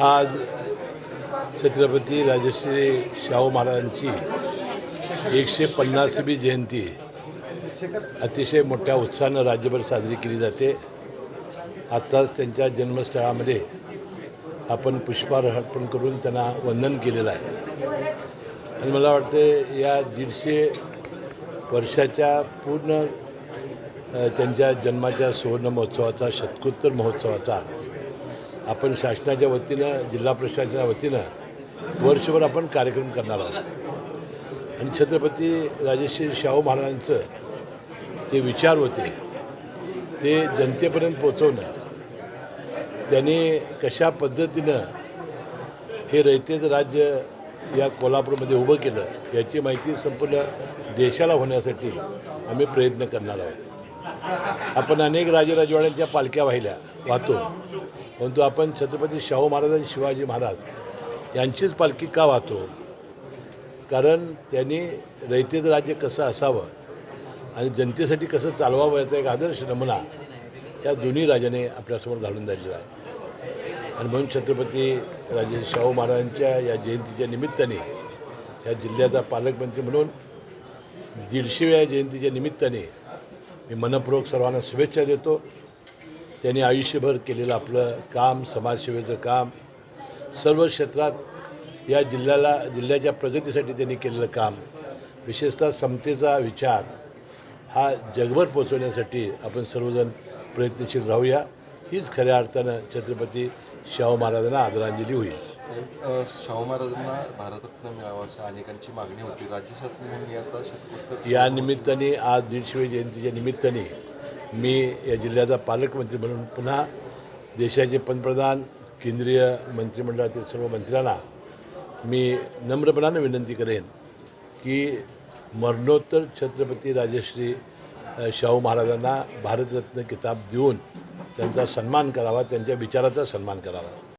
आज छत्रपती राजश्री शाहू महाराजांची एकशे पन्नासवी जयंती अतिशय मोठ्या उत्साहानं राज्यभर साजरी केली जाते. आत्ताच त्यांच्या जन्मस्थळामध्ये आपण पुष्पहार अर्पण करून त्यांना वंदन केलेलं आहे. आणि मला वाटते या दीडशे वर्षाच्या पूर्ण त्यांच्या जन्माच्या सुवर्ण महोत्सवाचा शतकोत्तर महोत्सवाचा आपण शासनाच्या वतीनं जिल्हा प्रशासनाच्या वतीनं वर्षभर आपण कार्यक्रम करणार आहोत. आणि छत्रपती राजेश्री शाहू महाराजांचं जे विचार होते ते जनतेपर्यंत पोचवणं त्यांनी कशा पद्धतीनं हे रयतेचं राज्य या कोल्हापूरमध्ये उभं केलं याची माहिती संपूर्ण देशाला होण्यासाठी आम्ही प्रयत्न करणार आहोत. आपण अनेक राजराजवाड्यांच्या पालख्या वाहिल्या वाहतो. परंतु आपण छत्रपती शाहू महाराज आणि शिवाजी महाराज यांचीच पालखी का वाहतो? कारण त्यांनी रयतेचं राज्य कसं असावं आणि जनतेसाठी कसं चालवावं याचा एक आदर्श नमुना या दोन्ही राजाने आपल्यासमोर घालून दिलेला आहे. आणि म्हणून छत्रपती राजे शाहू महाराजांच्या या जयंतीच्या निमित्ताने या जिल्ह्याचा पालकमंत्री म्हणून दीडशेव्या जयंतीच्या निमित्ताने मी मनपूर्वक सर्वांना शुभेच्छा देतो. त्यांनी आयुष्यभर केलेलं आपलं काम समाजसेवेचं काम सर्व क्षेत्रात या जिल्ह्याला जिल्ह्याच्या प्रगतीसाठी त्यांनी केलेलं काम. विशेषतः समतेचा विचार हा जगभर पोचवण्यासाठी आपण सर्वजण प्रयत्नशील राहूया. हीच खऱ्या अर्थानं छत्रपती शाहू महाराजांना आदरांजली होईल. शाहू महाराजांना भारतरत्न मिळावा अशी अनेकांची मागणी होती. राज्य शासन म्हणून या निमित्ताने आज दीडशेवी जयंतीच्या निमित्ताने मी या जिल्ह्याचा पालकमंत्री म्हणून पुन्हा देशाचे पंतप्रधान केंद्रीय मंत्रिमंडळातील सर्व मंत्र्यांना मी नम्रपणानं विनंती करेन की मरणोत्तर छत्रपती राजश्री शाहू महाराजांना भारतरत्न किताब देऊन त्यांचा सन्मान करावा त्यांच्या विचाराचा सन्मान करावा.